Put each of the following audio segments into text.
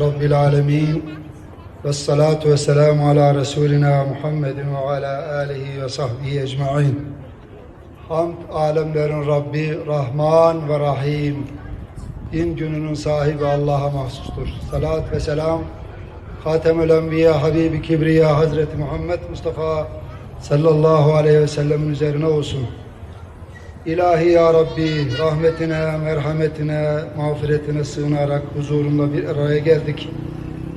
Rabbil alemin. Ve salatu ve selamu ala Resulina Muhammedin ve ala alihi ve sahbihi ecma'in. Hamd alemlerin Rabbi, Rahman ve Rahim. Din gününün sahibi Allah'a mahsustur. Salat ve selam Hatemül Enbiya Habibi Kibriya Hazreti Muhammed Mustafa sallallahu aleyhi ve sellemin üzerine olsun. İlahi ya Rabbi rahmetine, merhametine, mağfiretine sığınarak huzurunda bir araya geldik.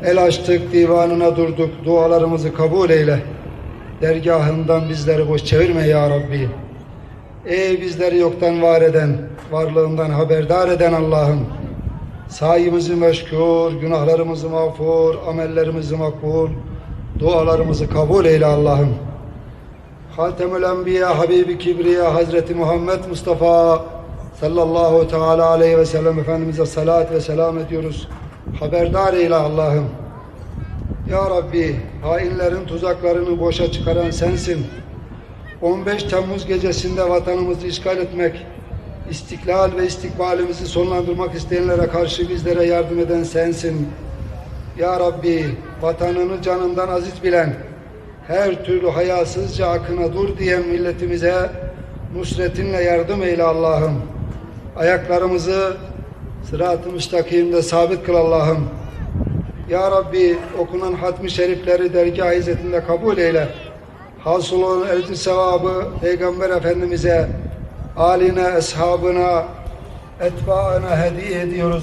El açtık, divanına durduk, dualarımızı kabul eyle. Dergahından bizleri boş çevirme ya Rabbi. Ey bizleri yoktan var eden, varlığından haberdar eden Allah'ım. Sayımızı meşgul, günahlarımızı mağfur, amellerimizi makbul, dualarımızı kabul eyle Allah'ım. Hatemül Enbiya Habibi Kibriya Hazreti Muhammed Mustafa sallallahu teala aleyhi ve sellem Efendimiz'e salat ve selam ediyoruz. Haberdar eyle Allah'ım. Ya Rabbi hainlerin tuzaklarını boşa çıkaran sensin. 15 Temmuz gecesinde vatanımızı işgal etmek, istiklal ve istikbalimizi sonlandırmak isteyenlere karşı bizlere yardım eden sensin. Ya Rabbi vatanını canından aziz bilen, her türlü hayasızca akına dur diyen milletimize nusretinle yardım eyle Allah'ım. Ayaklarımızı sırat-ı müstakimde sabit kıl Allah'ım. Ya Rabbi okunan hatmi şerifleri dergah izzetinde kabul eyle. Hasıl olan ecri sevabı Peygamber Efendimiz'e, aline, eshabına, etbaına hediye ediyoruz.